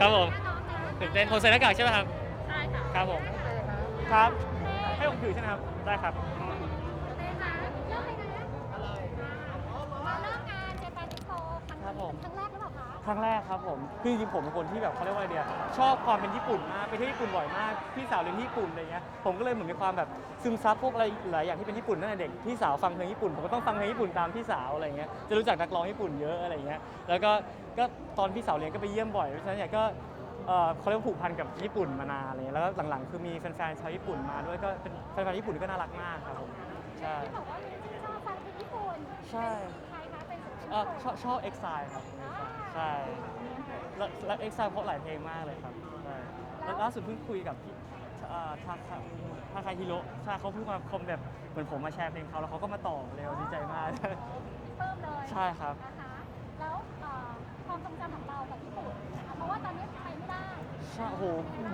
ครับผมน้องนะตื่นเต้นผมใส่หน้ากากใช่ไหมครับ ใช่ค่ะ ครับผม ครับ ให้ผมถือใช่ไหมครับ ได้ครับ เต้ค่ะเริ่มเลยนะมาเริ่มงานเจแปนโฟครั้ง ครับผม ครั้งแรกหรือเปล่า คะครั้งแรกครับผมคือจริงๆผมเป็นคนที่แบบเขาเรียกว่าอะไรเดียชอบความเป็นญี่ปุ่นมากไปเที่ยวญี่ปุ่นบ่อยมากพี่สาวเรียนที่ญี่ปุ่นอะไรเงี้ยผมก็เลยเหมือนมีความแบบซึมซับพวกอะไรหลายอย่างที่เป็นญี่ปุ่นตั้งแต่เด็กพี่สาวฟังเพลงญี่ปุ่นผมก็ต้องฟังเพลงญี่ปุ่นตามพี่สาวอะไรเงี้ยจะรู้จักนักร้องญี่ปุ่นเยอะอะไรเงี้ยแล้วก็ก็ตอนพี่สาวเรียนก็ไปเยี่ยมบ่อยเพราะฉะนั้นเนี่ยก็เอ่อเขาเรียกว่าผูกพันกับญี่ปุ่นมานานอะไรเงี้ยแล้วก็หลังๆ คือมีแฟนๆชาวญี่ปุ่นมาด้วยก็เป็นแฟนๆญี่ปุ่นก็น่ารักมากครับผมใช่ที่บอกว่ามีชื่นชอบฟังเพลงญี่ปุ่น ใช่ใครคะ เป็นศิลปินเอ่อชอบชอบเอ็กซายครับใช่แล้วแล้วเอ็กซายเพราะหลายเพลงมากเลยครับใช่แล้วล่าสุดเพิ่งคุยกับพี่เอ่อทาคาทาคาฮิโร่ใช่เขาเพิ่งมาคอมแบบเหมือนผมมาแชร์เพลงเขาแล้วเขาก็มาต่อเร็วดีใจมาก เพิ่มเลยใช่ครับ นะคะแล้วเอ่อความทรงจำของเรากับญี่ปุ่นนะคะเพราะว่าตอนนี้ไปไม่ได้ใช่โอ้โห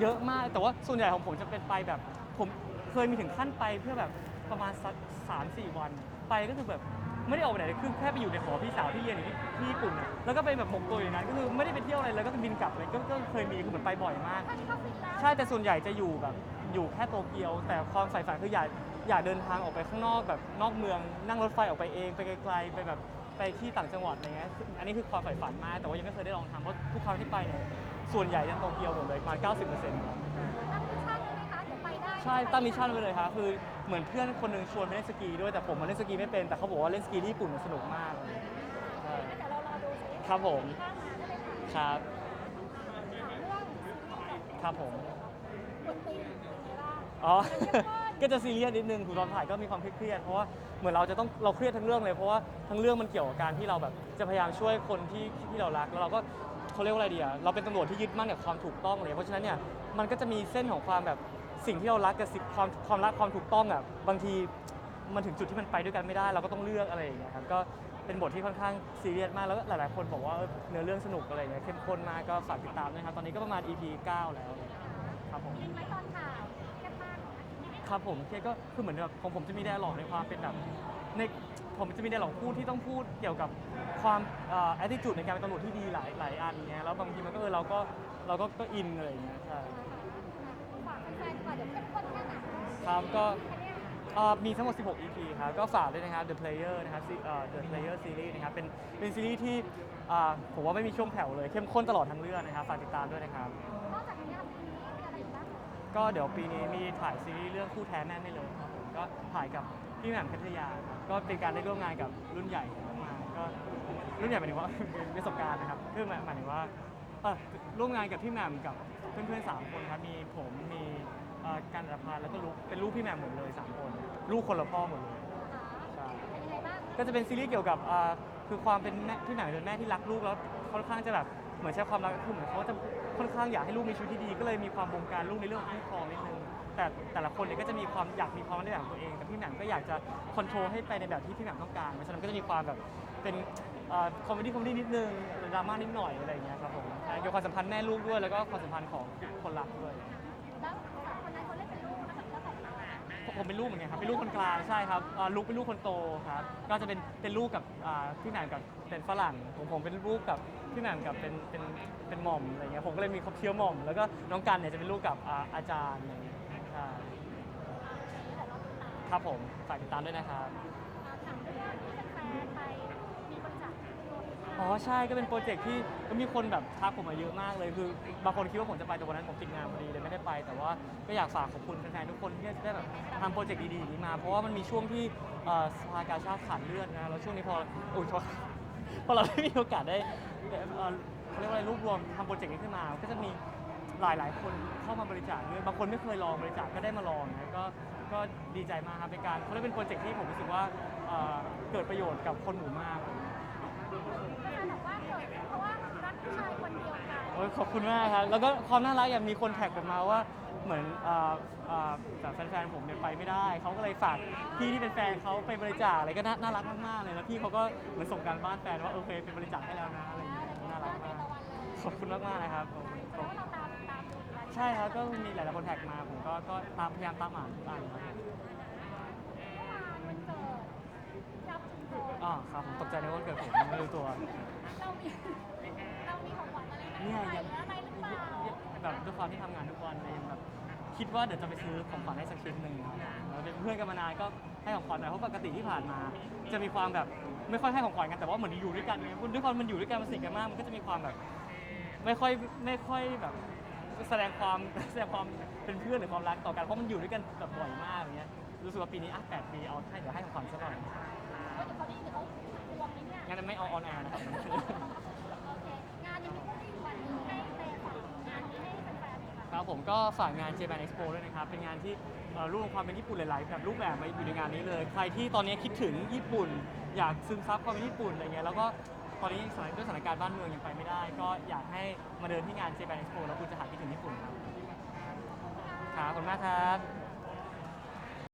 เยอะมาก แต่ว่าส่วนใหญ่ของผมจะเป็นไปแบบ ผมเคยมีถึงขั้นไปเพื่อแบบประมาณสักสามสี่วัน ไปก็คือแบบ ไม่ได้ออกไปไหนเลยคือแค่ไปอยู่ในหอพี่สาวที่เรียนอยู่ที่ที่ญี่ปุ่นน่ะแล้วก็ไปแบบหมกตัวอยู่อย่างนั้นก็คือไม่ได้ไปเที่ยวอะไรเลยก็คือบินกลับเลยก็ก็เคยมีคือเหมือนไปบ่อยมากถ้านี้ก็ฟินแล้วใช่แต่ส่วนใหญ่จะอยู่แบบอยู่แค่โตเกียว แต่ความใฝ่ฝันคืออยากอยากเดินทางออกไปข้างนอกแบบนอกเมือง นั่งรถไฟออกไปเองไปไกลๆไปแบบไปที่ต่างจังหวัดอะไรเงี้ยซึ่งอันนี้คือความใฝ่ฝันมากแต่ว่ายังไม่เคยได้ลองทำเพราะทุกครั้งที่ไปเนี่ยส่วนใหญ่จะโตเกียวหมดเลยประมาณ90%ครับ ตั้งมิชชั่นใช่ไหมคะเดี๋ยวไปได้ใช่ตั้งมิชชั่นไว้เลยครับคือ เหมือนเพื่อนคนหนึ่งชวนไปเล่นสกีด้วยแต่ผมมาเล่นสกีไม่เป็นแต่เขาบอกว่าเล่นสกีที่ญี่ปุ่นมันสนุกมากใช่งั้นเดี๋ยวเรารอดูสิครับผมข้ามมาได้เลยค่ะครับถามเรื่องซีรีส์กับครับผมบทตีมเป็นไงบ้างอ๋อ ก็จะซีเรียสนิดนึงคือตอนถ่ายก็มีความเครียดๆเพราะว่าเหมือนเราจะต้องเราเครียดทั้งเรื่องเลยเพราะว่าทั้งเรื่องมันเกี่ยวกับการที่เราแบบจะพยายามช่วยคนที่ที่เรารักแล้วเราก็เขาเรียกว่าอะไรดีอะเราเป็นตำรวจที่ยึดมั่นกับความถูกต้องเลยเพราะฉะนั้นเนี่ยมันก็จะมีเส้นของความแบบ สิ่งที่เรารักกับสิ่งความความรักความถูกต้องอะบางทีมันถึงจุดที่มันไปด้วยกันไม่ได้เราก็ต้องเลือกอะไรอย่างเงี้ยครับก็เป็นบทที่ค่อนข้างซีเรียสมากแล้วก็หลาย ๆ คนบอกว่าเออเนื้อเรื่องสนุกอะไรอย่างเงี้ยเข้มข้นมากก็ฝากติดตามด้วยครับตอนนี้ก็ประมาณ EP 9 แล้วครับผมยินไหมตอนข่าวแค่มากนะครับผมเคก็คือเหมือนแบบของผมจะมีไดอะล็อกในความเป็นแบบในผมจะมีไดอะล็อกพูดที่ต้องพูดเกี่ยวกับความเอ่อ attitude ในการเป็นตำรวจที่ดีหลายหลายอันเงี้ยแล้วบางทีมันก็เออเราก็เราก็ก็อินเลยอย่างเงี้ยใช่ฝ ครับก็เอ่อมีทั้งหมด 16 EP ครับ ก็ฝากด้วยนะครับ The Player นะครับซีเอ่อ The Player Series นะครับ เป็น เป็นซีรีส์ที่อ่าผมว่าไม่มีช่วงแผ่วเลย เข้มข้นตลอดทั้งเรื่องนะครับ ฝากติดตามด้วยนะครับ นอกจากนี้ปีนี้มีอะไรอีกบ้างก็เดี๋ยวปีนี้มีถ่ายซีรีส์เรื่องคู่แท้แน่ได้เลยครับผมก็ถ่ายกับพี่แหม่มพัทยาครับก็เป็นการได้ร่วมงานกับรุ่นใหญ่มากๆก็รุ่นใหญ่หมายถึงว่าเป็นประสบการณ์นะครับคือหมายหมายถึงว่าเอ่อร่วมงานกับพี่แหม่มกับเพื่อนๆสามคนครับมีผมมี อ่อการอัพานแล้วก็ลูกเป็นลูกพี่แหม่มหมดเลยสามคนลูกคนละพ่อหมดเลยใช่เป็นยังไงบ้างก็จะเป็นซีรีส์เกี่ยวกับอ่าคือความเป็นแม่พี่แหม่มเป็นแม่ที่รักลูกแล้วค่อนข้างจะแบบเหมือนใช้ความรักคือเหมือนเขาจะค่อนข้างอยากให้ลูกมีชีวิตที่ดีก็เลยมีความบงการลูกในเรื่องของคู่ครองนิดนึงแต่แต่ละคนเนี่ยก็จะมีความอยากมีความในแบบของตัวเองแต่พี่แหม่มก็อยากจะคอนโทรลให้ไปในแบบที่พี่แหม่มต้องการเพราะฉะนั้นก็จะมีความแบบเป็นคอมเมดี้คอมเมดี้นิดนึงดราม่านิดหน่อยอะไรอย่างเงี้ยครับผมใช่เกี่ยวกับความสัมพันธ์แม่ลูกด้วยแล้วก็ความสัมพันธ์ของคนรักด้วย แล้ว ผมเป็นลูกเหมือนกันครับเป็นลูกคนกลางใช่ครับอ่าลูกเป็นลูกคนโตครับก็จะเป็นเป็นลูกกับอ่าพี่หนานกับเป็นฝรั่งผมผมเป็นลูกกับพี่หนานกับเป็นเป็นเป็นหม่อมอะไรเงี้ยผมก็เลยมีครอบเชื้อหม่อม แล้วก็น้องกันเนี่ยจะเป็นลูกกับอ่าอาจารย์อะไรเงี้ยใช่ครับผมฝากติดตามด้วยนะครับ ถามเรื่องที่แฟนๆไป อ๋อใช่ก็เป็นโปรเจกต์ที่ก็มีคนแบบทักผมมาเยอะมากเลยคือบางคนคิดว่าผมจะไปแต่วันนั้นผมติดงานพอดีเลยไม่ได้ไป แต่ว่าก็อยากฝากขอบคุณแฟนๆทุกคนที่ได้แบบทำโปรเจกต์ดีๆอย่างนี้มา เพราะว่ามันมีช่วงที่เอ่อสภากาชาติขาดเลือดนะแล้วช่วงนี้พออุ้ยโทษพอเราได้มีโอกาสได้เอ่อเขาเรียกว่าอะไรรวบรวมทำโปรเจกต์นี้ขึ้นมา ก็จะมีหลายๆ คนเข้ามาบริจาคด้วยบางคนไม่เคยลองบริจาคก็ได้มาลองนะก็ก็ดีใจมากครับเป็นการเขาเรียกเป็นโปรเจกต์ที่ผมรู้สึกว่าเอ่อเกิดประโยชน์กับคนหมู่มาก บอกว่าเกิดเพราะว่ารักผู้ชายคนเดียวกันโอ้ยขอบคุณมากครับ แล้วก็ความน่ารักอย่างมีคนแท็กผมมาว่าเหมือนเอ่อเอ่อแบบแฟนๆผมเนี่ยไปไม่ได้ เขาก็เลยฝากพี่ที่เป็นแฟนเขาไปบริจาคอะไรก็น่าน่ารักมากๆเลยแล้วพี่เขาก็เหมือนส่งการบ้านแฟนว่าโอเคเป็นบริจาคให้แล้วนะอะไรอย่างเงี้ยน่ารักมากขอบคุณมากๆนะครับขอบคุณแสดงว่าเราตามตามดูอยู่แล้วใช่ครับก็มีหลายๆคนแท็กมาผมก็ก็ตามพยายามตามอ่านทุกอันครับ เมื่อวานมันเกิดยับถึงโต อ๋อครับผมตกใจในวันเกิดผมไม่รู้ตัว เรามีเรามีของขวัญอะไรให้เนี่ยใครยังหรืออะไรหรือเปล่าแบบด้วยความที่ทำงานทุกวันเลยยังแบบคิดว่าเดี๋ยวจะไปซื้อของขวัญให้สักชิ้นหนึ่งเราเป็นเพื่อนกันมานานก็ให้ของขวัญหน่อยเพราะปกติที่ผ่านมา จะมีความแบบไม่ค่อยให้ของขวัญกันแต่ว่าเหมือนอยู่ด้วยกันไงคุณด้วยความมันอยู่ด้วยกันมันสนิทกันมากมันก็จะมีความแบบ ไม่ค่อยไม่ค่อยแบบ แสดงความแสดงความเป็นเพื่อนหรือความรักต่อกันเพราะมันอยู่ด้วยกันแบบบ่อยมากอย่างเงี้ยรู้สึกว่าปีนี้อะแปดปีเอาให้เดี๋ยวให้ของขวัญสักหน่อยเฮ้ยเดี๋ยวเขาได้ยินเดี๋ยวเขาทวงไหมเนี่ยงั้นไม่เอาออนแอร์นะครับโอเคงานยังมีพวกที่วันนี้ให้เตะฝากงานนี้ให้แฟนๆดีกว่าครับผมก็ฝากงาน Japan Expo ด้วยนะครับ เป็นงานที่เอ่อรวมความเป็นญี่ปุ่นหลายๆแบบรูปแบบมาอยู่ในงานนี้เลย ใครที่ตอนนี้คิดถึงญี่ปุ่น อยากซึมซับความเป็นญี่ปุ่นอะไรเงี้ยแล้วก็ ตอนนี้สถานด้วยสถานการณ์บ้านเมืองยังไปไม่ได้ ก็อยากให้มาเดินที่งาน Japan Expo แล้วคุณจะหายคิดถึงญี่ปุ่นครับครับขอบคุณมากครับ